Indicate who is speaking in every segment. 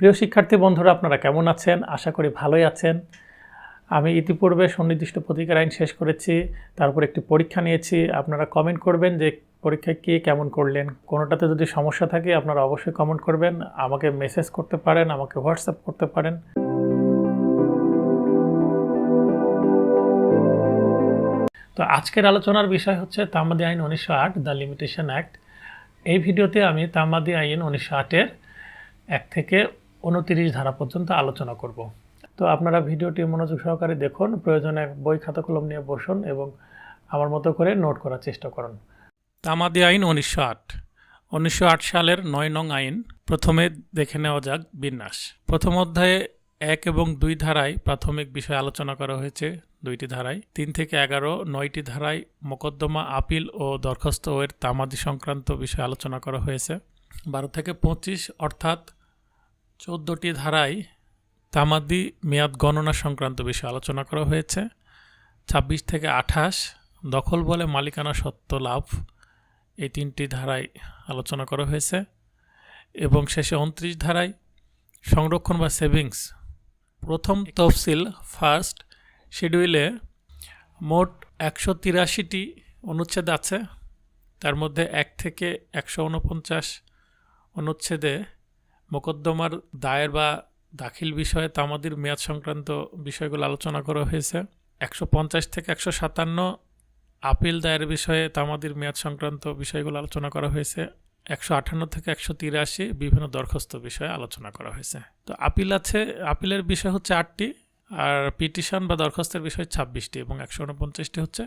Speaker 1: প্রিয় শিক্ষার্থী বন্ধুরা, আপনারা কেমন আছেন? আশা করি ভালোই আছেন। আমি ইতিপূর্বে সুনির্দিষ্ট প্রতিকার আইন শেষ করেছি, তারপর একটি পরীক্ষা নিয়েছি। আপনারা কমেন্ট করবেন যে পরীক্ষায় কে কেমন করলেন। কোনোটাতে যদি সমস্যা থাকে, আপনারা অবশ্যই কমেন্ট করবেন। আমাকে মেসেজ করতে পারেন, আমাকে হোয়াটসঅ্যাপ করতে পারেন। তো আজকের আলোচনার বিষয় হচ্ছে তামাদি আইন উনিশশো আট, দ্য লিমিটেশন অ্যাক্ট। এই ভিডিওতে আমি তামাদি আইন উনিশশো আটের এক থেকে উনতিরিশ ধারা পর্যন্ত আলোচনা করব। তো আপনারা ভিডিওটি মনোযোগ সহকারে দেখুন, প্রয়োজনে বই খাতা কলম নিয়ে বসুন এবং আমার মতো করে নোট করার চেষ্টা করুন। তামাদি আইন উনিশশো আট। উনিশশো সালের নয় নং আইন, প্রথমে দেখে নেওয়া যাক বিন্যাস। প্রথম অধ্যায়ে এক এবং দুই ধারায় প্রাথমিক বিষয় আলোচনা করা হয়েছে, দুইটি ধারায়। তিন থেকে এগারো, নয়টি ধারায় মোকদ্দমা, আপিল ও দরখাস্ত ওয়ের তামাদি সংক্রান্ত বিষয় আলোচনা করা হয়েছে। বারো থেকে পঁচিশ, অর্থাৎ চোদ্দোটি ধারায় তামাদি মেয়াদ গণনা সংক্রান্ত বিষয়ে আলোচনা করা হয়েছে। ছাব্বিশ থেকে আঠাশ দখল বলে মালিকানা সত্ত্ব লাভ, এই তিনটি ধারায় আলোচনা করা হয়েছে। এবং শেষে উনত্রিশ ধারায় সংরক্ষণ বা সেভিংস। প্রথম তফসিল ফার্স্ট শিডিউলে মোট একশো তিরাশিটি অনুচ্ছেদ আছে। তার মধ্যে এক থেকে একশো উনপঞ্চাশ অনুচ্ছেদে মোকদ্দমার দায়ের বা দাখিল বিষয়ে তামাদির মেয়াদ সংক্রান্ত বিষয়গুলো আলোচনা করা হয়েছে। একশো পঞ্চাশ থেকে একশো সাতান্ন আপিল দায়ের বিষয়ে তামাদির মেয়াদ সংক্রান্ত বিষয়গুলো আলোচনা করা হয়েছে। একশো আটান্ন থেকে একশো তিরাশি বিভিন্ন দরখাস্ত বিষয়ে আলোচনা করা হয়েছে। তো আপিল আছে, আপিলের বিষয় হচ্ছে আটটি আর পিটিশন বা দরখাস্তের বিষয় ছাব্বিশটি এবং একশো উনপঞ্চাশটি হচ্ছে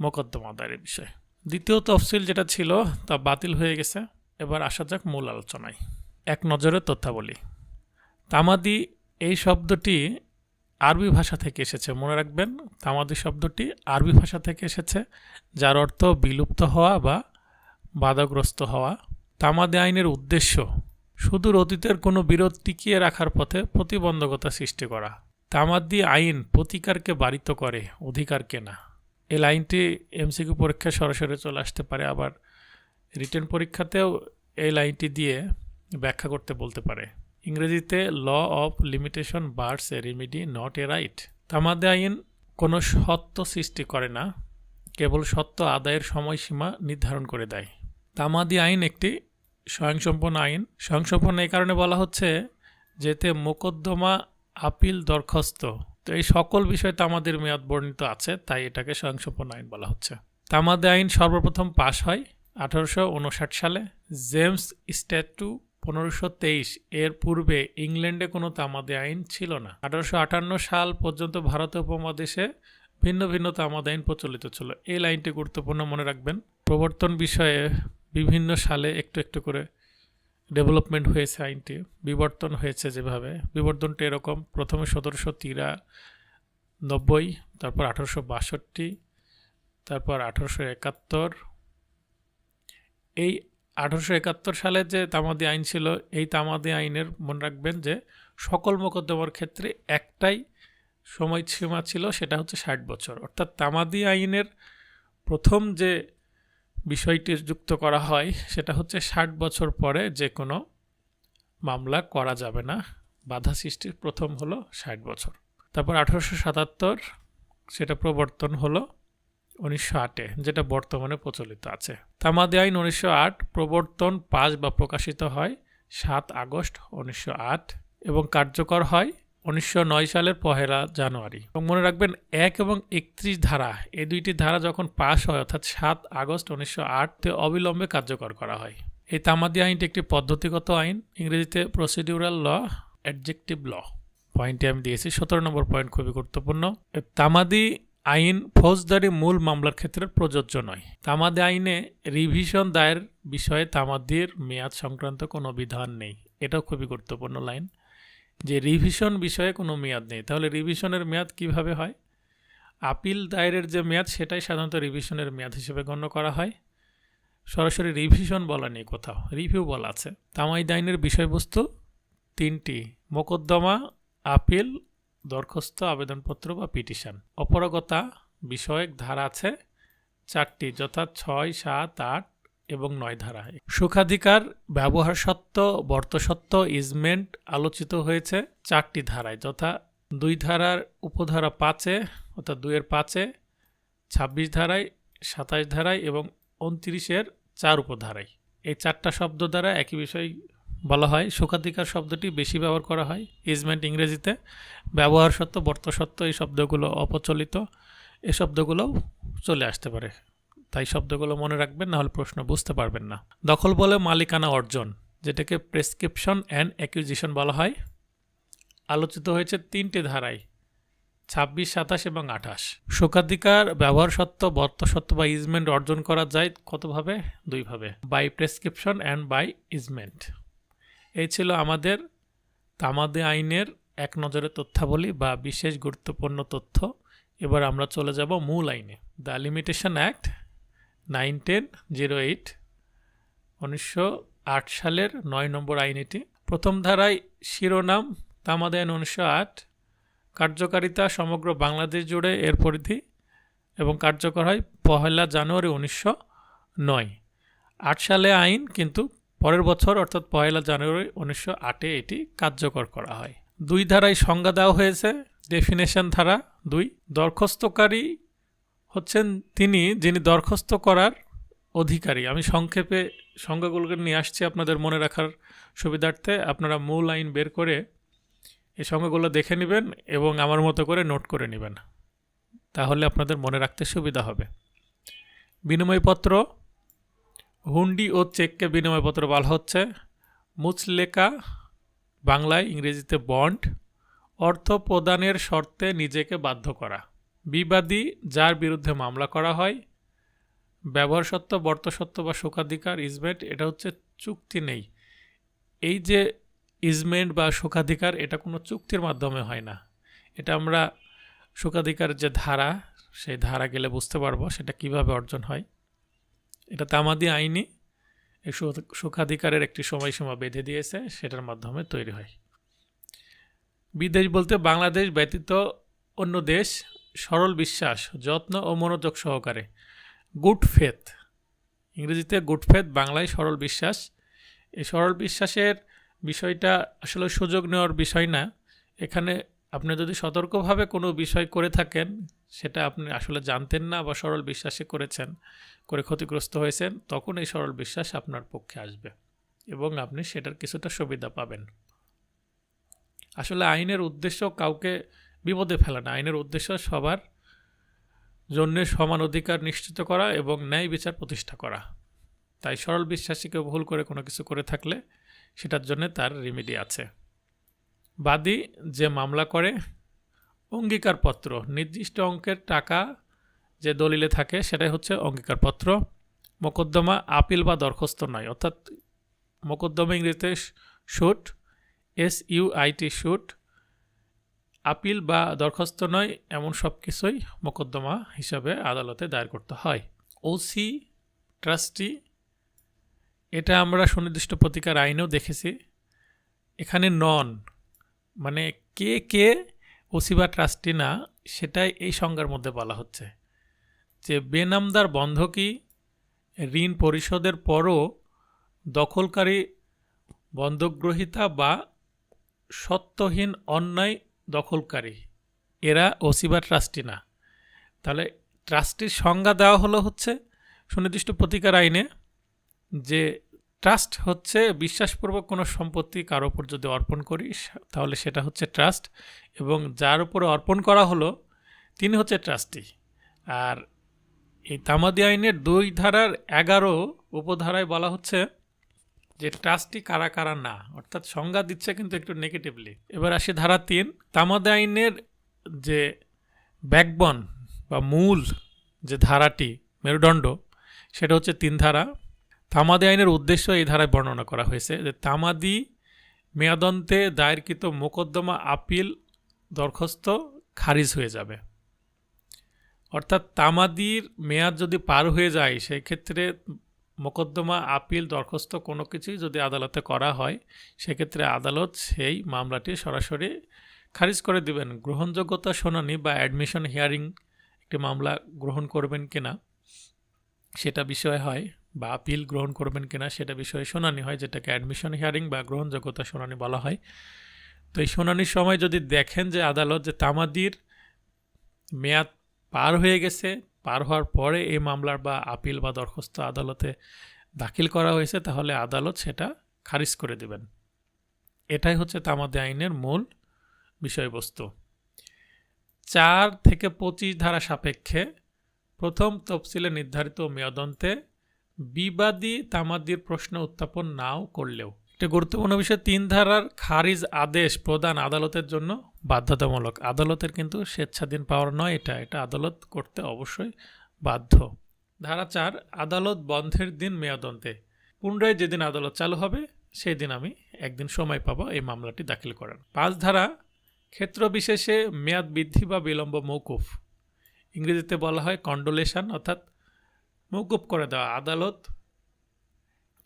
Speaker 1: মোকদ্দমা দায়ের বিষয়। দ্বিতীয় তফসিল যেটা ছিল তা বাতিল হয়ে গেছে। এবার আসা যাক মূল আলোচনায়। এক নজরে তথ্যাবলী। তামাদি এই শব্দটি আরবি ভাষা থেকে এসেছে, মনে রাখবেন। তামাদি শব্দটি আরবি ভাষা থেকে এসেছে, যার অর্থ বিলুপ্ত হওয়া বা বাধাগ্রস্ত হওয়া। তামাদি আইনের উদ্দেশ্য, সুদূর অতীতের কোনো বিরোধ টিকিয়ে রাখার পথে প্রতিবন্ধকতা সৃষ্টি করা। তামাদি আইন প্রতিকারকে বারিত করে অধিকারকে না এই লাইনটি এমসিকিউ পরীক্ষায় সরাসরি চলে আসতে পারে, আবার রিটেন পরীক্ষাতেও এই লাইনটি দিয়ে ব্যাখ্যা করতে বলতে পারে। ইংরেজিতে law of limitation bars a remedy not a right. তামাদে আইন কোনো সত্য সৃষ্টি করে না, কেবল সত্য আদায়ের সময়সীমা নির্ধারণ করে দেয়। তামাদি আইন একটি স্বয়ংসম্পন্ন আইন। স্বয়ংসম্পন্ন এই কারণে বলা হচ্ছে যেতে মোকদ্দমা আপিল দরখাস্ত। তো এই সকল বিষয় তামাদের মেয়াদ বর্ণিত আছে, তাই এটাকে স্বয়ংসম্পন্ন আইন বলা হচ্ছে। তামাদে আইন সর্বপ্রথম পাশ হয় আঠারোশো উনষাট সালে। জেমস স্ট্যাটু পনেরোশো তেইশ, এর পূর্বে ইংল্যান্ডে কোনো তামাদে আইন ছিল না। আঠারোশো আটান্ন সাল পর্যন্ত ভারত উপমহাদেশে ভিন্ন ভিন্ন তামাদ আইন প্রচলিত ছিল। এই লাইনটি গুরুত্বপূর্ণ মনে রাখবেন। প্রবর্তন বিষয়ে বিভিন্ন সালে একটু একটু করে ডেভেলপমেন্ট হয়েছে আইনটি, বিবর্তন হয়েছে যেভাবে। বিবর্তনটি এরকম, প্রথমে সতেরোশো তিরা নব্বই, তারপর আঠারোশো বাষট্টি, তারপর আঠারোশো একাত্তর। এই আঠারোশো একাত্তর সালে যে তামাদি আইন ছিল, এই তামাদি আইনের মনে রাখবেন যে সকল মোকদ্দমার ক্ষেত্রে একটাই সময়সীমা ছিল, সেটা হচ্ছে ষাট বছর। অর্থাৎ তামাদি আইনের প্রথম যে বিষয়টি যুক্ত করা হয়, সেটা হচ্ছে ষাট বছর পরে যে কোনো মামলা করা যাবে না। বাধা সৃষ্টির প্রথম হলো ষাট বছর। তারপর আঠারোশো সাতাত্তর সেটা প্রবর্তন হলো। উনিশশো আটে, যেটা বর্তমানে প্রচলিত আছে। তামাদি আইন উনিশশো আট, প্রবর্তন পাস বা প্রকাশিত হয় সাত আগস্ট উনিশশো আট এবং কার্যকর হয় উনিশশো নয় সালের পহেলা জানুয়ারি। এবং মনে রাখবেন এক এবং একত্রিশ ধারা, এই দুইটি ধারা যখন পাশ হয়, অর্থাৎ সাত আগস্ট উনিশশো আটতে অবিলম্বে কার্যকর করা হয়। এই তামাদি আইনটি একটি পদ্ধতিগত আইন, ইংরেজিতে প্রসিডিউরাল ল অ্যাডজেক্টিভ ল পয়েন্টটি আমি দিয়েছি, সতেরো নম্বর পয়েন্ট খুবই গুরুত্বপূর্ণ। তামাদি আইন ফৌজদারি মূল মামলার ক্ষেত্রে প্রযোজ্য নয়। তামাদি আইনে রিভিশন দায়ের বিষয়ে তামাদির মেয়াদ সংক্রান্ত কোনো বিধান নেই। এটাও খুবই গুরুত্বপূর্ণ লাইন। যে রিভিশন বিষয়ে কোনো মেয়াদ নেই, তাহলে রিভিশনের মেয়াদ কীভাবে হয়? আপিল দায়েরের যে মেয়াদ, সেটাই সাধারণত রিভিশনের মেয়াদ হিসেবে গণ্য করা হয়। সরাসরি রিভিশন বলা নেই কোথাও রিভিউ বলা আছে। তামাই আইনের বিষয়বস্তু তিনটি, মোকদ্দমা, আপিল দরখাস্ত, আবেদনপত্র বা পিটিশন। অপরগতা বিষয়ক ধারা আছে চারটি, যথা ছয়, সাত, আট এবং নয় ধারা। সুখাধিকার, ব্যবহার সত্ত্ব বর্তসত্ত্ব ইজমেন্ট আলোচিত হয়েছে চারটি ধারায়, যথা দুই ধারার উপধারা পাঁচে, অর্থাৎ দুইয়ের পাঁচে, ছাব্বিশ ধারায়, সাতাশ ধারায় এবং উনত্রিশের চার উপধারায়। এই চারটা শব্দ দ্বারা একই বিষয় বলা হয় সুখাধিকার শব্দটি বেশি ব্যবহার করা হয়, ইজমেন্ট ইংরেজিতে। ব্যবহার সত্ত্ব বর্তসত্ত্ব এই শব্দগুলো অপচলিত এ শব্দগুলোও চলে আসতে পারে। তাই শব্দগুলো মনে রাখবেন, না হলে প্রশ্ন বুঝতে পারবেন না। দখল বলে মালিকানা অর্জন, যেটাকে প্রেসক্রিপশন অ্যান্ড অ্যাকুইজিশন বলা হয়। আলোচিত হয়েছে তিনটি ধারায়, ছাব্বিশ, সাতাশ এবং আঠাশ। শোকাধিকার, ব্যবহার সত্ত্ব বর্তসত্ত্ব বা ইজমেন্ট অর্জন করা যায় কতভাবে? দুইভাবে। By prescription and by easement এই ছিল আমাদের তামাদে আইনের এক নজরে তথ্যাবলী বা বিশেষ গুরুত্বপূর্ণ তথ্য। এবার আমরা চলে যাব মূল আইনে। The limitation act nine ten zero eight উনিশশো আট সালের নয় নম্বর আইন এটি প্রথম ধারায় শিরোনাম তামাদে আইন উনিশশো আট, কার্যকারিতা সমগ্র বাংলাদেশ জুড়ে এর পরিধি এবং কার্যকর হয় পহেলা জানুয়ারি উনিশশো নয়। আট সালে আইন কিন্তু পরের বছর, অর্থাৎ পহেলা জানুয়ারি উনিশশো আটে এটি কার্যকর করা হয়। দুই ধারায় সংজ্ঞা দেওয়া হয়েছে ডেফিনেশন ধারা দুই, দরখাস্তকারী হচ্ছেন তিনি, যিনি দরখাস্ত করার অধিকারী। আমি সংক্ষেপে সংজ্ঞাগুলোকে নিয়ে আসছি আপনাদের মনে রাখার সুবিধার্থে। আপনারা মূল আইন বের করে এই সংজ্ঞাগুলো দেখে নেবেন এবং আমার মতো করে নোট করে নেবেন। তাহলে আপনাদের মনে রাখতে সুবিধা হবে। বিনিময়পত্র হুন্ডি ও চেককে বিনিময়পত্র বলা হচ্ছে। মুচলেকা, বাংলায় ইংরেজিতে বন্ড, অর্থ প্রদানের শর্তে নিজেকে বাধ্য করা। বিবাদী যার বিরুদ্ধে মামলা করা হয়, ব্যবহার সত্ত্ব বর্তসত্ত্ব বা শোকাধিকার ইজমেন্ট এটা হচ্ছে চুক্তি নেই। এই যে ইজমেন্ট বা শোকাধিকার, এটা কোনো চুক্তির মাধ্যমে হয় না। এটা আমরা শোকাধিকার যে ধারা, সেই ধারা গেলে বুঝতে পারব সেটা কীভাবে অর্জন হয়। এটা তামাদি আইনি, এই সুখাধিকারের একটি সময়সীমা বেঁধে দিয়েছে, সেটার মাধ্যমে তৈরি হয়। বিদেশ বলতে বাংলাদেশ ব্যতীত অন্য দেশ, সরল বিশ্বাস, যত্ন ও মনোযোগ সহকারে। Good faith. ইংরেজিতে গুড ফেথ, বাংলায় সরল বিশ্বাস। এই সরল বিশ্বাসের বিষয়টা আসলে সুযোগ নেওয়ার বিষয় না। এখানে আপনি যদি সতর্কভাবে কোনো বিষয় করে থাকেন সেটা আপনি আসলে জানতেন না বা সরল বিশ্বাসে করেছেন, করে ক্ষতিগ্রস্ত হয়েছেন, তখন এই সরল বিশ্বাস আপনার পক্ষে আসবে এবং আপনি সেটার কিছুটা সুবিধা পাবেন। আসলে আইনের উদ্দেশ্য কাউকে বিপদে ফেলা না। আইনের উদ্দেশ্য সবার জন্য সমান অধিকার নিশ্চিত করা এবং ন্যায় বিচার প্রতিষ্ঠা করা। তাই সরল বিশ্বাসীকে ভুল করে কোনো কিছু করে থাকলে সেটার জন্য তার রেমেডি আছে। বাদী যে মামলা করে অঙ্গীকারপত্র, নির্দিষ্ট অঙ্কের টাকা যে দলিলে থাকে সেটাই হচ্ছে অঙ্গীকারপত্র। মোকদ্দমা আপিল বা দরখাস্ত নয়, অর্থাৎ মোকদ্দমা ইংরেজিতে suit S U I T suit appeal বা দরখাস্ত নয়, এমন সব কিছুই মোকদ্দমা হিসাবে আদালতে দায়ের করতে হয়। ওসি ট্রাস্টি এটা আমরা সুনির্দিষ্ট প্রতিকার আইনেও দেখেছি। এখানে নন মানে কে কে ওসি বা ট্রাস্টি না, সেটাই এই সংজ্ঞার মধ্যে বলা হচ্ছে। যে বেনামদার বন্ধকি ঋণ পরিশোধের পরও দখলকারী বন্ধকগ্রহিতা বা সত্যহীন অন্যায় দখলকারী, এরা ওসি বা ট্রাস্টি না। তাহলে ট্রাস্টির সংজ্ঞা দেওয়া হলো হচ্ছে সুনির্দিষ্ট প্রতিকার আইনে যে ট্রাস্ট হচ্ছে বিশ্বাসপূর্বক কোনো সম্পত্তি কারও ওপর যদি অর্পণ করি তাহলে সেটা হচ্ছে ট্রাস্ট এবং যার উপরে অর্পণ করা হলো, তিনি হচ্ছে ট্রাস্টি আর এই তামাদি আইনের দুই ধারার এগারো উপধারায় বলা হচ্ছে যে ট্রাস্টি কারা কারা না, অর্থাৎ সংজ্ঞা দিচ্ছে কিন্তু একটু নেগেটিভলি এবার আসি ধারা তিন, তামাদি আইনের যে ব্যাকবন বা মূল যে ধারাটি, মেরুদণ্ড, সেটা হচ্ছে তিন ধারা। তামাদি আইনের উদ্দেশ্য এই ধারায় বর্ণনা করা হয়েছে যে তামাদি মেয়াদন্তে দায়েরকৃত মোকদ্দমা আপিল দরখাস্ত খারিজ হয়ে যাবে। অর্থাৎ তামাদির মেয়াদ যদি পার হয়ে যায় সেই ক্ষেত্রে মোকদ্দমা আপিল দরখাস্ত কোনো কিছুই যদি আদালতে করা হয়, সেক্ষেত্রে আদালত সেই মামলাটি সরাসরি খারিজ করে দিবেন। গ্রহণযোগ্যতা শুনানি বা অ্যাডমিশন হিয়ারিং একটি মামলা গ্রহণ করবেন কিনা, সেটা বিষয় হয়। বা আপিল গ্রহণ করবেন কিনা সেটা বিষয়ে শুনানি হয়, যেটাকে অ্যাডমিশন হিয়ারিং বা গ্রহণযোগ্যতা শুনানি বলা হয়। তো এই শুনানির সময় যদি দেখেন যে আদালত যে তামাদির মেয়াদ পার হয়ে গেছে, পার হওয়ার পরে এই মামলার বা আপিল বা দরখাস্ত আদালতে দাখিল করা হয়েছে, তাহলে আদালত সেটা খারিজ করে দেবেন। এটাই হচ্ছে তামাদি আইনের মূল বিষয়বস্তু। চার থেকে পঁচিশ ধারা সাপেক্ষে প্রথম তফসিলে নির্ধারিত মেয়াদন্তে বিবাদী তামাদির প্রশ্ন উত্থাপন নাও করলেও। একটা গুরুত্বপূর্ণ বিষয়, তিন ধারার খারিজ আদেশ প্রদান আদালতের জন্য বাধ্যতামূলক। আদালতের কিন্তু স্বেচ্ছাধীন পাওয়ার নয় এটা এটা আদালত করতে অবশ্যই বাধ্য। ধারা চার, আদালত বন্ধের দিন মেয়াদন্তে। পুনরায় যেদিন আদালত চালু হবে সেই দিন আমি একদিন সময় পাবো এই মামলাটি দাখিল করার। পাঁচ ধারা, ক্ষেত্র বিশেষে মেয়াদ বৃদ্ধি বা বিলম্ব মৌকুফ ইংরেজিতে বলা হয় কন্ডোলেশন অর্থাৎ মৌকুফ করে দেওয়া, আদালত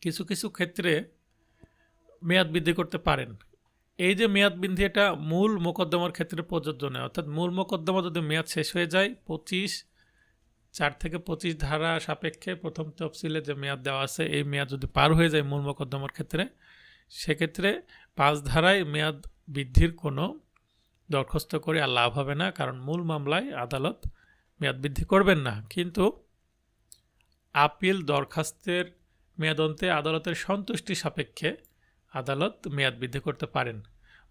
Speaker 1: কিছু কিছু ক্ষেত্রে মেয়াদ বৃদ্ধি করতে পারেন। এই যে মেয়াদ বৃদ্ধি, এটা মূল মোকদ্দমার ক্ষেত্রে প্রযোজ্য নয়। অর্থাৎ মূল মোকদ্দমা যদি মেয়াদ শেষ হয়ে যায়, পঁচিশ চার থেকে পঁচিশ ধারা সাপেক্ষে প্রথম তফসিলে যে মেয়াদ দেওয়া আছে, এই মেয়াদ যদি পার হয়ে যায় মূল মোকদ্দমার ক্ষেত্রে, সেক্ষেত্রে পাঁচ ধারায় মেয়াদ বৃদ্ধির কোনো দরখাস্ত করে আর লাভ হবে না, কারণ মূল মামলায় আদালত মেয়াদ বৃদ্ধি করবেন না। কিন্তু আপিল দরখাস্তের মেয়াদন্তে আদালতের সন্তুষ্টি সাপেক্ষে আদালত মেয়াদ বৃদ্ধি করতে পারেন।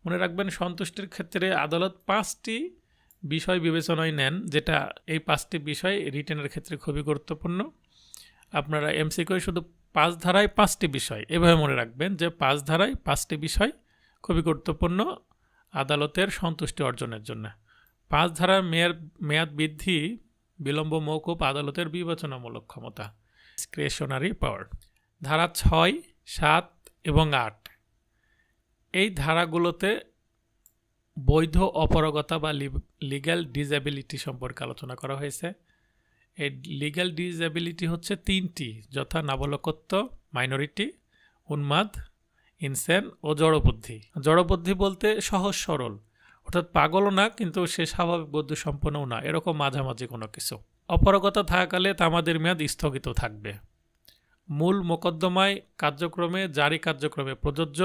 Speaker 1: মনে রাখবেন, সন্তুষ্টির ক্ষেত্রে আদালত পাঁচটি বিষয় বিবেচনায় নেন, যেটা এই পাঁচটি বিষয় রিটেনের ক্ষেত্রে খুবই গুরুত্বপূর্ণ। আপনারা এমসিকিউ শুধু পাঁচ ধারায় পাঁচটি বিষয়, এভাবে মনে রাখবেন যে পাঁচ ধারায় পাঁচটি বিষয় খুবই গুরুত্বপূর্ণ আদালতের সন্তুষ্টি অর্জনের জন্য। পাঁচ ধারার মেয়াদ মেয়াদ বৃদ্ধি বিলম্ব মৌকুব আদালতের বিবেচনামূলক ক্ষমতা ডিসক্রিশনারি পাওয়ার ধারা ছয়, সাত এবং আট। এই ধারাগুলোতে বৈধ অপারগতা বা লিগ্যাল ডিসএবিলিটি সম্পর্কে আলোচনা করা হয়েছে। এই লিগ্যাল ডিসএবিলিটি হচ্ছে তিনটি, যথা নাবালকত্ব মাইনরিটি উন্মাদ ইনসেন ও জড়বুদ্ধি। জড়বুদ্ধি বলতে সহজ সরল অর্থাৎ পাগলও না, কিন্তু সে স্বাভাবিক বুদ্ধি সম্পন্নও না। এরকম মাঝামাঝি কোনো কিছু। অপারগতা থাকাকালে তামাদের মেয়াদ স্থগিত থাকবে। মূল মোকদ্দমায় কার্যক্রমে, জারি কার্যক্রমে প্রযোজ্য।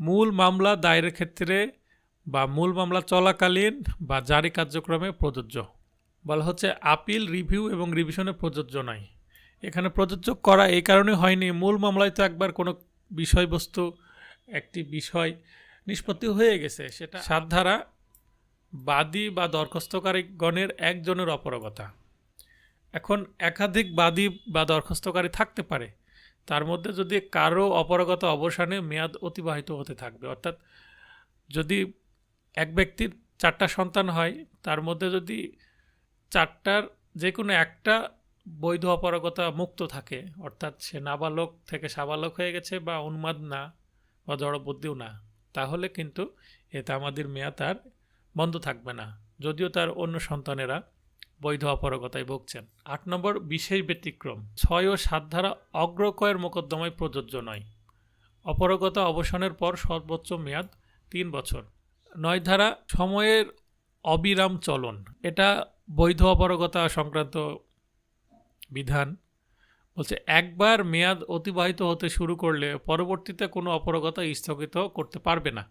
Speaker 1: মূল মামলা দায়ের ক্ষেত্রে বা মূল মামলা চলাকালীন বা জারি কার্যক্রমে প্রযোজ্য। বলা হচ্ছে আপিল, রিভিউ এবং রিভিশনে প্রযোজ্য নয়। এখানে প্রযোজ্য করা এই কারণে হয়নি। মূল মামলায় তো একবার কোনো বিষয়বস্তু, একটি বিষয় নিষ্পত্তি হয়ে গেছে। সেটা সাত ধারা বাদী বা দরখাস্তকারীগণের একজনের অপরগতা। এখন একাধিক বাদী বা দরখাস্তকারী থাকতে পারে। তার মধ্যে যদি কারও অপরগতা অবসানে মেয়াদ অতিবাহিত হতে থাকবে, অর্থাৎ যদি এক ব্যক্তির চারটা সন্তান হয়, তার মধ্যে যদি চারটার যে কোনো একটা বৈধ অপারগতা মুক্ত থাকে, অর্থাৎ সে নাবালক থেকে সাবালক হয়ে গেছে বা উন্মাদ না বা জড়বুদ্ধিও না তাহলে কিন্তু এ তামাদির মেয়াদ আর বন্ধ থাকবে না। যদিও তার অন্য সন্তানেরা বৈধ অপারগতায় ভুগছেন। আট নম্বর, বিশেষ ব্যতিক্রম। ছয় ও সাত ধারা অগ্রকয়ের মোকদ্দমায় প্রযোজ্য নয়। অপারগতা অবসানের পর সর্বোচ্চ মেয়াদ তিন বছর। নয় ধারা, সময়ের অবিরাম চলন। এটা বৈধ অপারগতা সংক্রান্ত বিধান। বলছে, একবার মেয়াদ অতিবাহিত হতে শুরু করলে পরবর্তীতে কোনো অপারগতা স্থগিত করতে পারবে না।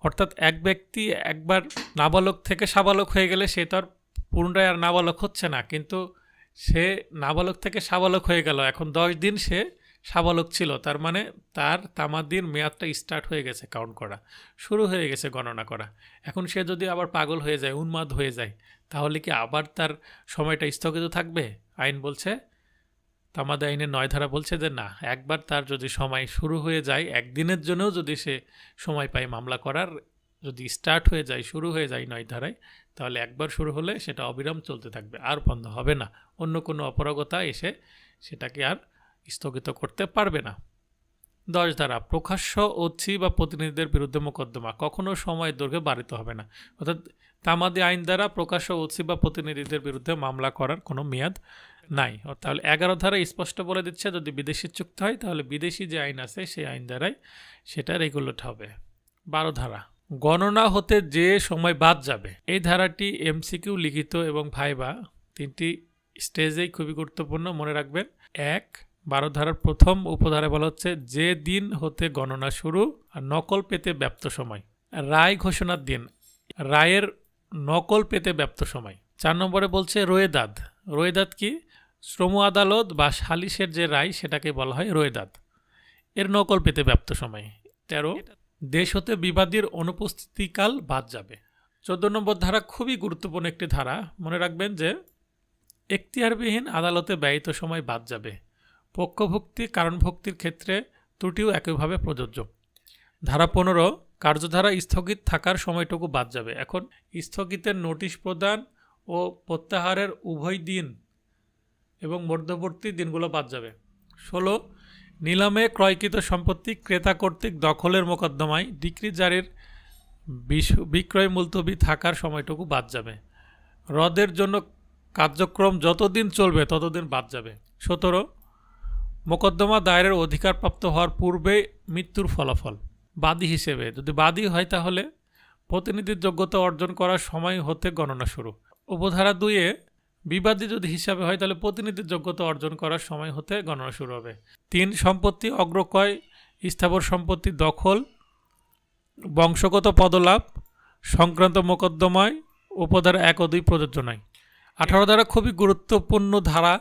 Speaker 1: অর্থাৎ এক ব্যক্তি একবার নাবালক থেকে সাবালক হয়ে গেলে সে তার পুনরায় আর নাবালক হচ্ছে না। কিন্তু সে নাবালক থেকে সাবালক হয়ে গেল। এখন দশ দিন সে সাবালক ছিল। তার মানে তার তামাদির মেয়াদটা স্টার্ট হয়ে গেছে কাউন্ট করা। শুরু হয়ে গেছে গণনা করা। এখন সে যদি আবার পাগল হয়ে যায়, উন্মাদ হয়ে যায়, তাহলে কি আবার তার সময়টা স্থগিত থাকবে? আইন বলছে তামাদে আইনের নয় ধারা বলছে যে, না, একবার তার যদি সময় শুরু হয়ে যায়, একদিনের জন্যও যদি সে সময় পায় মামলা করার, যদি স্টার্ট হয়ে যায়, শুরু হয়ে যায় নয় ধারায়, তাহলে একবার শুরু হলে সেটা অবিরাম চলতে থাকবে, আর বন্ধ হবে না। অন্য কোনো অপরাগতা এসে সেটাকে আর স্থগিত করতে পারবে না। দশ ধারা, প্রকাশ্য অচ্ছি বা প্রতিনিধিদের বিরুদ্ধে মোকদ্দমা, কখনো সময় দৈর্ঘ্যে বাড়িতে হবে না। অর্থাৎ তামাদি আইন দ্বারা প্রকাশ্য অচ্ছি বা প্রতিনিধিদের বিরুদ্ধে মামলা করার কোনো মেয়াদ নাই। তাহলে এগারো ধারা স্পষ্ট বলে দিচ্ছে, যদি বিদেশি চুক্তি হয়, তাহলে বিদেশি যে আইন আছে, সেই আইন দ্বারাই সেটা রেগুলেট হবে। বারো ধারা, গণনা হতে যে সময় বাদ যাবে। এই ধারাটি এমসিকিউ লিখিত এবং ভাইবা তিনটি স্টেজেই খুবই গুরুত্বপূর্ণ। মনে রাখবেন, এক, বারো ধারার প্রথম উপধারা বলা হচ্ছে, যে দিন হতে গণনা শুরু আর নকল পেতে ব্যপ্ত সময়। রায় ঘোষণার দিন। রায়ের নকল পেতে ব্যপ্ত সময়। চার নম্বরে বলছে রোয়েদাদ। রোয়েদাদ কি? শ্রম আদালত বা সালিশের যে রায়, সেটাকে বলা হয় রোয়েদাদ। এর নকল পেতে ব্যপ্ত সময়। তেরো, দেশ হতে বিবাদীর অনুপস্থিতিকাল বাদ যাবে। চোদ্দ নম্বর ধারা খুবই গুরুত্বপূর্ণ একটি ধারা। মনে রাখবেন যে, এখতিয়ারবিহীন আদালতে ব্যয়িত সময় বাদ যাবে। পক্ষভুক্তি, কারণভুক্তির ক্ষেত্রে ত্রুটিও একইভাবে প্রযোজ্য। ধারা পনেরো কার্যধারা স্থগিত থাকার সময়টুকু বাদ যাবে। এখন স্থগিতের নোটিশ প্রদান ও প্রত্যাহারের উভয় দিন এবং মধ্যবর্তী দিনগুলো বাদ যাবে। ষোলো, নিলামে ক্রয়কৃত সম্পত্তি ক্রেতা কর্তৃক দখলের মোকদ্দমায় ডিক্রি জারির বিক্রয় মুলতবি থাকার সময়টুকু বাদ যাবে। হ্রদের জন্য কার্যক্রম যতদিন চলবে ততদিন বাদ যাবে। সতেরো, মোকদ্দমা দায়েরের অধিকারপ্রাপ্ত হওয়ার পূর্বে মৃত্যুর ফলাফল। বাদী হিসেবে। যদি বাদী হয় তাহলে প্রতিনিধির যোগ্যতা অর্জন করার সময় হতে গণনা শুরু। উপধারা দুইয়ে, বিবাদী যদি হিসাবে হয় তাহলে প্রতিনিধির যোগ্যতা অর্জন করার সময় হতে গণনা শুরু হবে। তিন, সম্পত্তি অগ্রকয় স্থাবর সম্পত্তি দখল, বংশগত পদলাভ, সংক্রান্ত মোকদ্দমায়, উপধারা এক ও দুই প্রযোজ্য নয় আঠারো ধারা খুবই গুরুত্বপূর্ণ ধারা।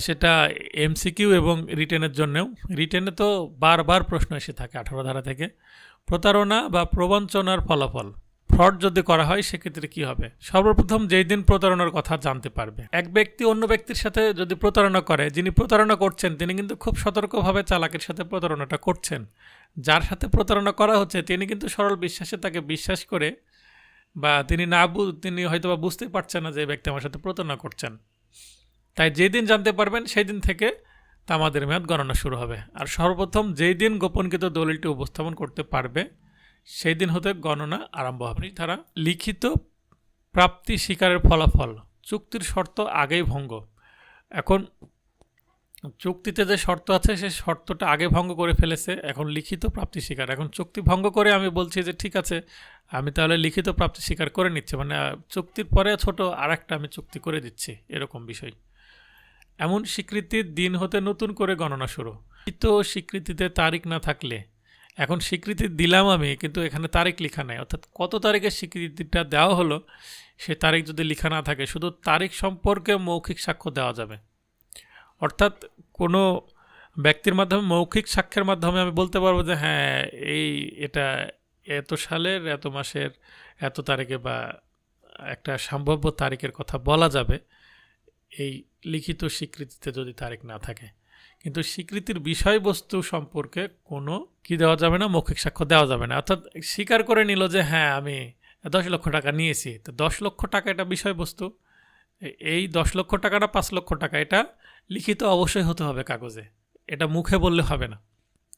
Speaker 1: সেটা এমসিকিউ এবং রিটেনের জন্যেও। রিটেনে তো বারবার প্রশ্ন এসে থাকে আঠারো ধারা থেকে। প্রতারণা বা প্রবঞ্চনার ফলাফল। ফ্রড যদি করা হয়, সেক্ষেত্রে কি হবে? সর্বপ্রথম যেই দিন প্রতারণার কথা জানতে পারবে। এক ব্যক্তি অন্য ব্যক্তির সাথে যদি প্রতারণা করে, যিনি প্রতারণা করছেন, তিনি কিন্তু খুব সতর্কভাবে চালাকের সাথে প্রতারণাটা করছেন। যার সাথে প্রতারণা করা হচ্ছে, তিনি কিন্তু সরল বিশ্বাসে তাকে বিশ্বাস করে বা তিনি না তিনি হয়তো বা বুঝতে পারছেন না যে ব্যক্তি আমার সাথে প্রতারণা করছেন। তাই যেদিন জানতে পারবেন সেই দিন থেকে তামাদের মেয়াদ গণনা শুরু হবে। আর সর্বপ্রথম যেই দিন গোপনকৃত দলিলটি উপস্থাপন করতে পারবে সেই দিন হতে গণনা আরম্ভ হবে। তারা লিখিত প্রাপ্তি স্বীকারের ফলাফল, চুক্তির শর্ত আগেই ভঙ্গ। এখন চুক্তিতে যে শর্ত আছে সেই শর্তটা আগে ভঙ্গ করে ফেলেছে, এখন লিখিত প্রাপ্তি স্বীকার। এখন চুক্তি ভঙ্গ করে আমি বলছি যে, ঠিক আছে, আমি তাহলে লিখিত প্রাপ্তি স্বীকার করে নিচ্ছি। মানে চুক্তির পরে ছোট আর একটা আমি চুক্তি করে দিচ্ছি, এরকম বিষয়। এমন স্বীকৃতির দিন হতে নতুন করে গণনা শুরু। লিখিত স্বীকৃতিতে তারিখ না থাকলে, এখন স্বীকৃতি দিলাম আমি, কিন্তু এখানে তারিখ লেখা নাই। অর্থাৎ কত তারিখে স্বীকৃতিটা দেওয়া হলো, সে তারিখ যদি লেখা না থাকে, শুধু তারিখ সম্পর্কে মৌখিক সাক্ষ্য দেওয়া যাবে। অর্থাৎ কোনো ব্যক্তির মাধ্যমে, মৌখিক সাক্ষ্যের মাধ্যমে আমি বলতে পারব যে হ্যাঁ এই এটা এত সালের, এত মাসের, এত তারিখে বা একটা সম্ভাব্য তারিখের কথা বলা যাবে। এই লিখিত স্বীকৃতিতে যদি তারিখ না থাকে। কিন্তু স্বীকৃতির বিষয়বস্তু সম্পর্কে কোনো কি দেওয়া যাবে না, মৌখিক সাক্ষ্য দেওয়া যাবে না। অর্থাৎ স্বীকার করে নিল যে হ্যাঁ আমি দশ লক্ষ টাকা নিয়েছি। তো দশ লক্ষ টাকা এটা বিষয়বস্তু। এই দশ লক্ষ টাকাটা পাঁচ লক্ষ টাকা, এটা লিখিত অবশ্যই হতে হবে কাগজে। এটা মুখে বললে হবে না।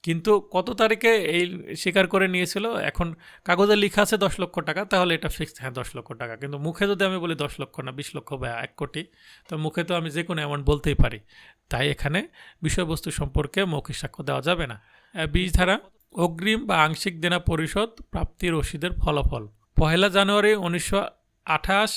Speaker 1: কিন্তু কত তারিখে এই স্বীকার করে নিয়েছিল? এখন কাগজে লেখা আছে দশ লক্ষ টাকা, তাহলে এটা ফিক্সড হ্যাঁ দশ লক্ষ টাকা। কিন্তু মুখে যদি আমি বলি দশ লক্ষ না, বিশ লক্ষ বা এক কোটি, তো মুখে তো আমি যে কোনো অ্যামাউন্ট বলতেই পারি। তাই এখানে বিষয়বস্তু সম্পর্কে মৌখিক সাক্ষ্য দেওয়া যাবে না। বীজ ধারা অগ্রিম বা আংশিক দেনা পরিশোধ প্রাপ্তি রসিদের ফলাফল। পহেলা জানুয়ারি উনিশশো আঠাশ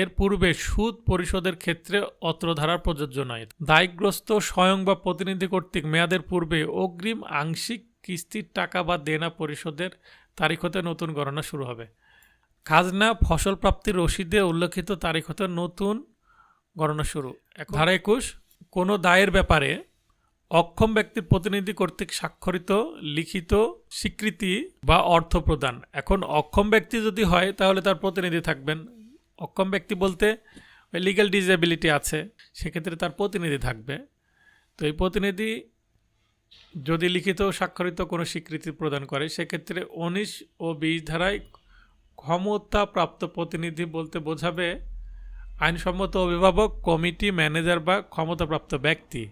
Speaker 1: এর পূর্বে সুদ পরিশোধের ক্ষেত্রে অত্র ধারার প্রযোজ্য নয়। দায়গ্রস্ত স্বয়ং বা প্রতিনিধি কর্তৃক মেয়াদের পূর্বে অগ্রিম আংশিক কিস্তির টাকা বা দেনা পরিশোধের তারিখ হতে নতুন গণনা শুরু হবে। খাজনা ফসল প্রাপ্তির রসিদে উল্লেখিত তারিখ হতে নতুন গণনা শুরু। ধারা একুশ, কোনো দায়ের ব্যাপারে অক্ষম ব্যক্তির প্রতিনিধি কর্তৃক স্বাক্ষরিত, লিখিত স্বীকৃতি বা অর্থ প্রদান। এখন অক্ষম ব্যক্তি যদি হয়, তাহলে তার প্রতিনিধি থাকবেন অক্ষম ব্যক্তি বলতে ওই লিগ্যাল ডিসেবিলিটি আছে, সেক্ষেত্রে তার প্রতিনিধি থাকবে। তো এই প্রতিনিধি যদি লিখিত স্বাক্ষরিত কোনো স্বীকৃতি প্রদান করে, সেক্ষেত্রে উনিশ ও বিশ ধারায় ক্ষমতাপ্রাপ্ত প্রতিনিধি বলতে বোঝাবে আইনসম্মত অভিভাবক, কমিটি ম্যানেজার বা ক্ষমতাপ্রাপ্ত ব্যক্তি।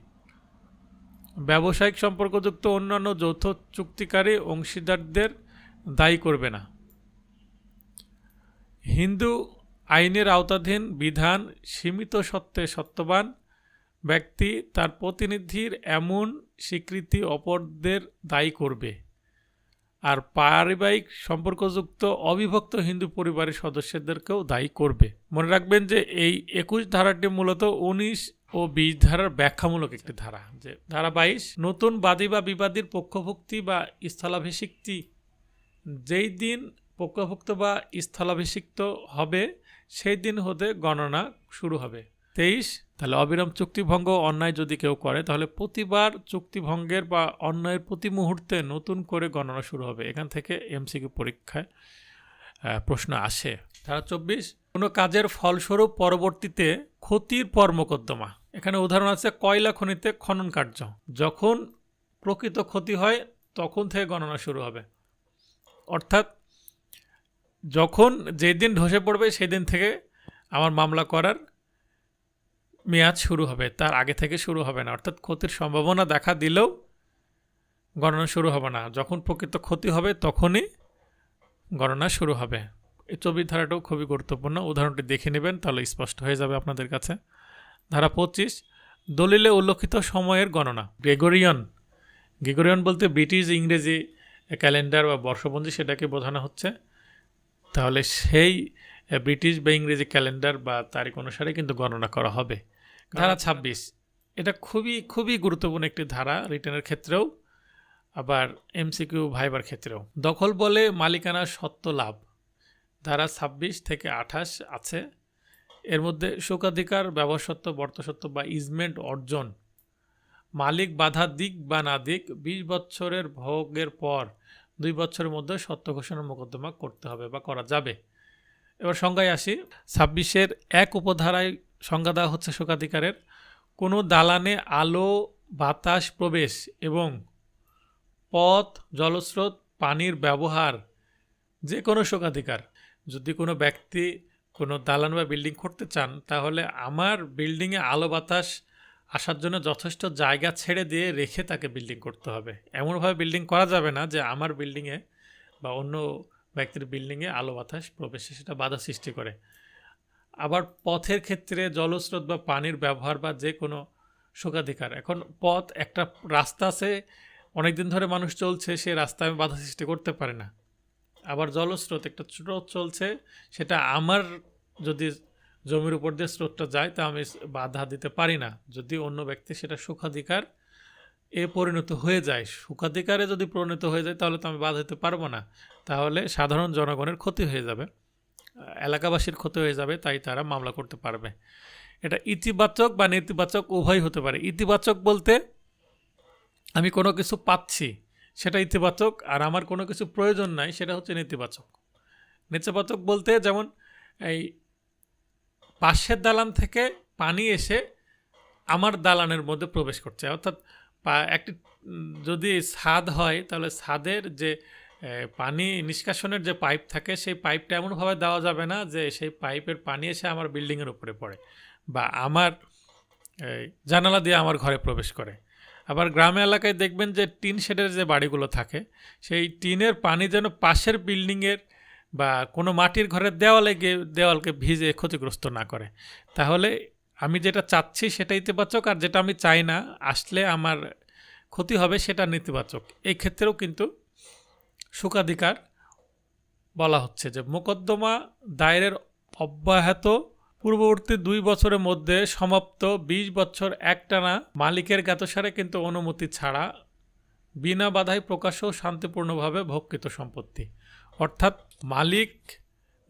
Speaker 1: ব্যবসায়িক সম্পর্কযুক্ত অন্যান্য যৌথ চুক্তিকারী অংশীদারদের দায়ী করবে না। হিন্দু আইনের আওতাধীন বিধান সীমিত সত্ত্বে সত্যবান। ব্যক্তি তার প্রতিনিধির এমন স্বীকৃতি অপরদের দায়ী করবে। আর পারিবারিক সম্পর্কযুক্ত অবিভক্ত হিন্দু পরিবারের সদস্যদেরকেও দায়ী করবে। মনে রাখবেন যে এই একুশ ধারাটি মূলত উনিশ ও বিশ ধারার ব্যাখ্যামূলক একটি ধারা। যে ধারা বাইশ, নতুন বাদী বা বিবাদীর পক্ষভুক্তি বা স্থলাভিষিক্তি। যেই দিন পক্ষভুক্ত বা স্থলাভিষিক্ত হবে সেই দিন হতে গণনা শুরু হবে। তেইশ, তাহলে অবিরাম চুক্তিভঙ্গ অন্যায় যদি কেউ করে, তাহলে প্রতিবার চুক্তিভঙ্গের বা অন্যায়ের প্রতি মুহূর্তে নতুন করে গণনা শুরু হবে। এখান থেকে এমসিকিউ পরীক্ষায় প্রশ্ন আসে। ধারা চব্বিশ, কোনো কাজের ফলস্বরূপ পরবর্তীতে ক্ষতির পর মোকদ্দমা। এখানে উদাহরণ আছে, কয়লা খনিতে খনন কার্য। যখন প্রকৃত ক্ষতি হয়, তখন থেকে গণনা শুরু হবে। অর্থাৎ যখন যেদিন ধসে পড়বে সেদিন থেকে আমার মামলা করার মেয়াদ শুরু হবে। তার আগে থেকে শুরু হবে না। অর্থাৎ ক্ষতির সম্ভাবনা দেখা দিলেও গণনা শুরু হবে না। যখন প্রকৃত ক্ষতি হবে তখনই গণনা শুরু হবে। এই চব্বিশ ধারাটাও খুবই গুরুত্বপূর্ণ। উদাহরণটি দেখে নেবেন, তাহলে স্পষ্ট হয়ে যাবে আপনাদের কাছে। ধারা পঁচিশ, দলিলে উল্লেখিত সময়ের গণনা। গ্রেগরিয়ন। গ্রেগরিয়ন বলতে ব্রিটিশ ইংরেজি ক্যালেন্ডার বা বর্ষপঞ্জি সেটাকে বোঝানো হচ্ছে। তাহলে সেই ব্রিটিশ বা ইংরেজি ক্যালেন্ডার বা তারিখ অনুসারে কিন্তু গণনা করা হবে। ধারা ছাব্বিশ এটা খুবই খুবই গুরুত্বপূর্ণ একটি ধারা রিটার্নের ক্ষেত্রেও আবার এমসিকিউ ভাইবার ক্ষেত্রেও। দখল বলে মালিকানা সত্ত্ব লাভ। ধারা ছাব্বিশ থেকে আঠাশ আছে। এর মধ্যে শোকাধিকার ব্যবসত্ব বর্তসত্ব বা ইজমেন্ট অর্জন। মালিক বাধা দিক বা না দিক বিশ বছরের ভোগের পর দুই বছরের মধ্যে সত্য ঘোষণার মোকদ্দমা করতে হবে বা করা যাবে। এবার সংজ্ঞায় আসি। ছাব্বিশের এক উপধারায় সংজ্ঞা দেওয়া হচ্ছে শোকাধিকারের। কোনো দালানে আলো, বাতাস প্রবেশ এবং পথ, জলস্রোত, পানির ব্যবহার যে কোনো শোকাধিকার। যদি কোনো ব্যক্তি কোনো দালান বা বিল্ডিং করতে চান, তাহলে আমার বিল্ডিংয়ে আলো, বাতাস আসার জন্য যথেষ্ট জায়গা ছেড়ে দিয়ে রেখে তাকে বিল্ডিং করতে হবে। এমনভাবে বিল্ডিং করা যাবে না যে আমার বিল্ডিংয়ে বা অন্য ব্যক্তির বিল্ডিংয়ে আলো বাতাস প্রবেশে সেটা বাধা সৃষ্টি করে। আবার পথের ক্ষেত্রে জলস্রোত বা পানির ব্যবহার বা যে কোনো শোকাধিকার। এখন পথ একটা রাস্তা আছে অনেক দিন ধরে মানুষ চলছে, সে রাস্তায় বাধা সৃষ্টি করতে পারে না। আবার জলস্রোত একটা স্রোত চলছে, সেটা আমার যদি জমির উপর দিয়ে স্রোতটা যায়, তা আমি বাধা দিতে পারি না। যদি অন্য ব্যক্তি সেটা সুখাধিকার এ পরিণত হয়ে যায়, সুখাধিকারে যদি পরিণত হয়ে যায়, তাহলে তো আমি বাধা দিতে পারব না। তাহলে সাধারণ জনগণের ক্ষতি হয়ে যাবে। এলাকাবাসীর ক্ষতি হয়ে যাবে, তাই তারা মামলা করতে পারবে। এটা ইতিবাচক বা নেতিবাচক উভয় হতে পারে। ইতিবাচক বলতে আমি কোনো কিছু পাচ্ছি, সেটা ইতিবাচক, আর আমার কোনো কিছু প্রয়োজন নাই, সেটা হচ্ছে নেতিবাচক। নেতিবাচক বলতে যেমন এই পাশের দালান থেকে পানি এসে আমার দালানের মধ্যে প্রবেশ করছে। অর্থাৎ একটি, যদি ছাদ হয়, তাহলে ছাদের যে পানি নিষ্কাশনের যে পাইপ থাকে, সেই পাইপটা এমনভাবে দেওয়া যাবে না যে, সেই পাইপের পানি এসে আমার বিল্ডিংয়ের উপরে পড়ে বা আমার জানালা দিয়ে আমার ঘরে প্রবেশ করে। আবার গ্রামে এলাকায় দেখবেন যে, টিন শেডের যে বাড়িগুলো থাকে, সেই টিনের পানি যেন পাশের বিল্ডিংয়ের বা কোনো মাটির ঘরের দেওয়ালে গিয়ে দেওয়ালকে ভিজে ক্ষতিগ্রস্ত না করে। তাহলে আমি যেটা চাচ্ছি সেটা ইতিবাচক, আর যেটা আমি চাই না, আসলে আমার ক্ষতি হবে সেটা নেতিবাচক। এই ক্ষেত্রেও কিন্তু সুখাধিকার বলা হচ্ছে যে মোকদ্দমা দায়েরের অব্যাহত পূর্ববর্তী দুই বছরের মধ্যে সমাপ্ত ২০ বছর একটানা মালিকের জ্ঞাতসারে কিন্তু অনুমতি ছাড়া বিনা বাধায় প্রকাশ ও শান্তিপূর্ণভাবে ভোগকৃত সম্পত্তি। অর্থাৎ মালিক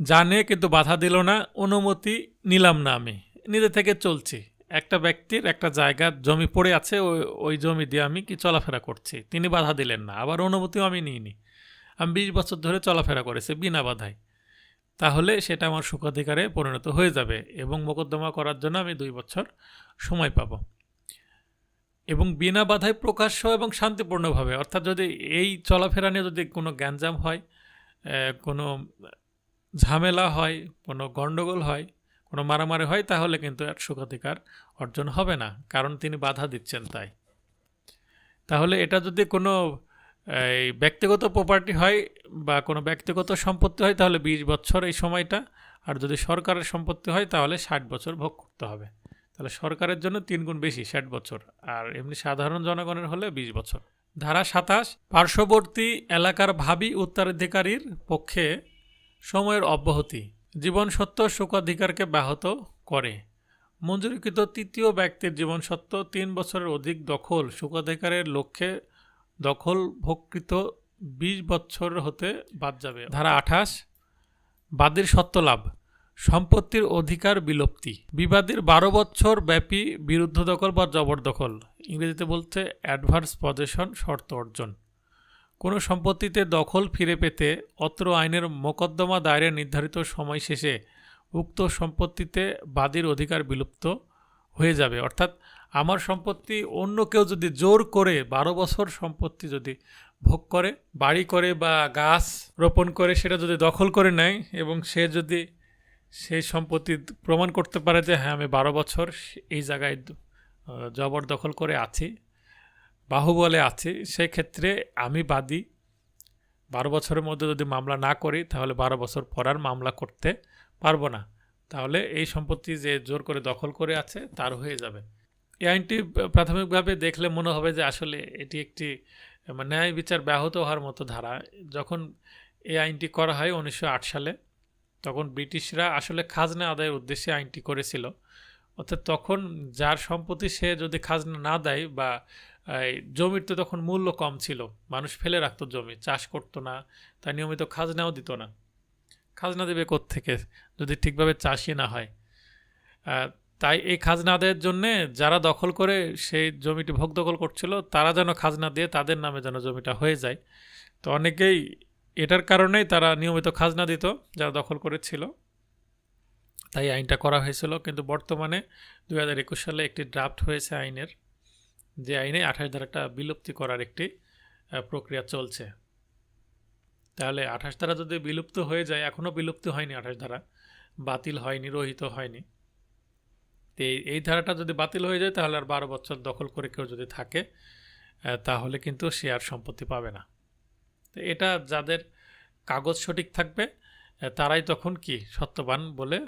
Speaker 1: জানে কিন্তু বাধা দিল না, অনুমতি নিলাম না আমি। নিজে থেকে চলছি। একটা ব্যক্তির একটা জায়গার জমি পড়ে আছে ওই ওই জমি দিয়ে আমি কি চলাফেরা করছি? তিনি বাধা দিলেন না, আবার অনুমতিও আমি নিইনি। আমি বিশ বছর ধরে চলাফেরা করেছি বিনা বাধায়। তাহলে সেটা আমার সুখাধিকারে পরিণত হয়ে যাবে এবং মোকদ্দমা করার জন্য আমি দুই বছর সময় পাবো। এবং বিনা বাধায় প্রকাশ্য এবং শান্তিপূর্ণভাবে, অর্থাৎ যদি এই চলাফেরা নিয়ে যদি কোনো গ্যাঞ্জাম হয় কোনো ঝামেলা হয়, কোনো গণ্ডগোল হয়, কোনো মারামারি হয়, তাহলে কিন্তু এক সুখাধিকার অর্জন হবে না, কারণ তিনি বাধা দিচ্ছেন তাই। তাহলে এটা যদি কোনো, এই ব্যক্তিগত প্রপার্টি হয় বা কোনো ব্যক্তিগত সম্পত্তি হয়, তাহলে বিশ বছর এই সময়টা, আর যদি সরকারের সম্পত্তি হয়, তাহলে ষাট বছর ভোগ করতে হবে। তাহলে সরকারের জন্য তিন গুণ বেশি, ষাট বছর, আর এমনি সাধারণ জনগণের হলে বিশ বছর। ধারা সাতাশ, পার্শ্ববর্তী এলাকার ভাবি উত্তরাধিকারীর পক্ষে সময়ের অব্যাহতি। জীবন সত্য, সুখাধিকারকে ব্যাহত করে। মঞ্জুরিকৃত তৃতীয় ব্যক্তির জীবনসত্ত্ব তিন বছরের অধিক দখল, সুখাধিকারের লক্ষ্যে দখল ভোগকৃত বিশ বছর হতে বাদ যাবে। ধারা আঠাশ, বাদীর সত্য লাভ। সম্পত্তির অধিকার বিলুপ্তি। বিবাদীর বারো বছর ব্যাপী বিরুদ্ধ দখল বা জবরদখল। ইংরেজিতে বলছে অ্যাডভার্স পজেশন শর্ত অর্জন। কোনো সম্পত্তিতে দখল ফিরে পেতে অত্র আইনের মোকদ্দমা দায়েরের নির্ধারিত সময় শেষে উক্ত সম্পত্তিতে বাদীর অধিকার বিলুপ্ত হয়ে যাবে। অর্থাৎ আমার সম্পত্তি অন্য কেউ যদি জোর করে বারো বছর সম্পত্তি যদি ভোগ করে, বাড়ি করে বা গাছ রোপণ করে, সেটা যদি দখল করে নেয় এবং সে যদি সেই সম্পত্তি প্রমাণ করতে পারে যে হ্যাঁ আমি বারো বছর এই জায়গায় জবরদখল করে আছি, বাহুবলে আছি, সেক্ষেত্রে আমি বাদী। বারো বছরের মধ্যে যদি মামলা না করি, তাহলে বারো বছর পর আর মামলা করতে পারব না। তাহলে এই সম্পত্তি যে জোর করে দখল করে আছে, তার হয়ে যাবে। এই আইনটি প্রাথমিকভাবে দেখলে মনে হবে যে আসলে এটি একটি মানে ন্যায় বিচার ব্যাহত হওয়ার মতো ধারা। যখন এই আইনটি করা হয় উনিশশো আট সালে, তখন ব্রিটিশরা আসলে খাজনা আদায়ের উদ্দেশ্যে আইনটি করেছিল। অর্থাৎ তখন যার সম্পত্তি সে যদি খাজনা না দেয় বা জমির তো তখন মূল্য কম ছিল, মানুষ ফেলে রাখতো জমি, চাষ করতো না তাই নিয়মিত খাজনাও দিত না। খাজনা দেবে থেকে যদি ঠিকভাবে চাষই না হয়? তাই এই খাজনা আদায়ের জন্যে যারা দখল করে সেই জমিটি ভোগ দখল করছিল, তারা যেন খাজনা দিয়ে তাদের নামে যেন জমিটা হয়ে যায়। তো অনেকেই এটার কারণেই তারা নিয়মিত খাজনা দিত, যারা দখল করেছিল। তাই আইনটা করা হয়েছিল। কিন্তু বর্তমানে দুই হাজার একুশ সালে একটি ড্রাফট হয়েছে আইনের, যে আইনে আঠাশ ধারাটা বিলুপ্তি করার একটি প্রক্রিয়া চলছে। তাহলে আঠাশ ধারা যদি বিলুপ্ত হয়ে যায় এখনও বিলুপ্ত হয়নি আঠাশ ধারা, বাতিল হয়নি, রহিত হয়নি। তো এই এই ধারাটা যদি বাতিল হয়ে যায়, তাহলে আর বারো বছর দখল করে কেউ যদি থাকে তাহলে কিন্তু সে আর সম্পত্তি পাবে না। তো এটা যাদের কাগজ সঠিক থাকবে তারাই তখন কি সত্যবান বলে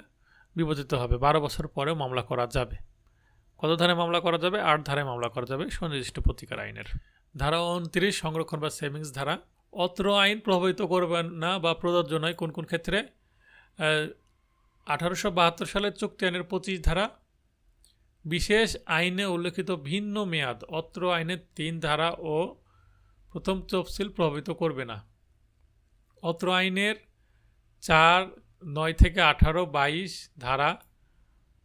Speaker 1: বিবেচিত হবে। বারো বছর পরেও মামলা করা যাবে। কত ধারে মামলা করা যাবে? আট ধারে মামলা করা যাবে সুনির্দিষ্ট প্রতিকার আইনের। ধারা উনত্রিশ, সংরক্ষণ বা সেভিংস ধারা। অত্র আইন প্রভাবিত করবে না বা প্রযোজ্য নয় কোন কোন ক্ষেত্রে? আঠারোশো বাহাত্তর সালের চুক্তি আইনের পঁচিশ ধারা। বিশেষ আইনে উল্লেখিত ভিন্ন মেয়াদ। অত্র আইনের তিন ধারা ও প্রথম তফসিল প্রভাবিত করবে না। অত্র আইনের চার নয় থেকে আঠারো বাইশ ধারা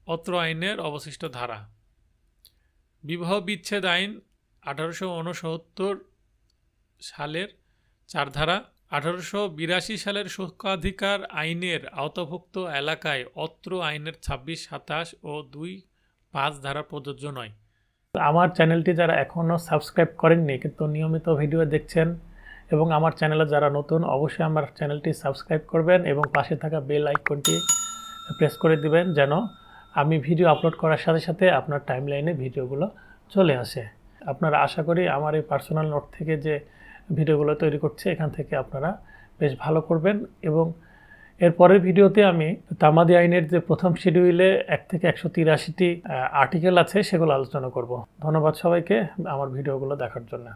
Speaker 1: অত্র আইনের অবশিষ্ট ধারা। বিবাহ বিচ্ছেদ আইন আঠারোশো উনসত্তর সালের চার ধারা, আঠারোশো বিরাশি সালের সুখাধিকার আইনের আওতাভুক্ত এলাকায় অত্র আইনের ছাব্বিশ, সাতাশ ও দুই, পাঁচ ধারা প্রযোজ্য নয়। আমার চ্যানেলটি যারা এখনও সাবস্ক্রাইব করেননি, কিন্তু নিয়মিত ভিডিও দেখছেন এবং আমার চ্যানেলে যারা নতুন, অবশ্যই আমার চ্যানেলটি সাবস্ক্রাইব করবেন এবং পাশে থাকা বেল আইকনটি প্রেস করে দিবেন যেন আমি ভিডিও আপলোড করার সাথে সাথে আপনার টাইমলাইনে ভিডিওগুলো চলে আসে। আপনারা আশা করি আমার এই পার্সোনাল নোট থেকে যে ভিডিওগুলো তৈরি করছে, এখান থেকে আপনারা বেশ ভালো করবেন এবং এর পরের ভিডিওতে আমি তামাদি আইনের যে প্রথম শিডিউলে এক থেকে একশো তিরাশিটি আর্টিকেল আছে, সেগুলো আলোচনা করব। ধন্যবাদ সবাইকে আমার ভিডিওগুলো দেখার জন্য।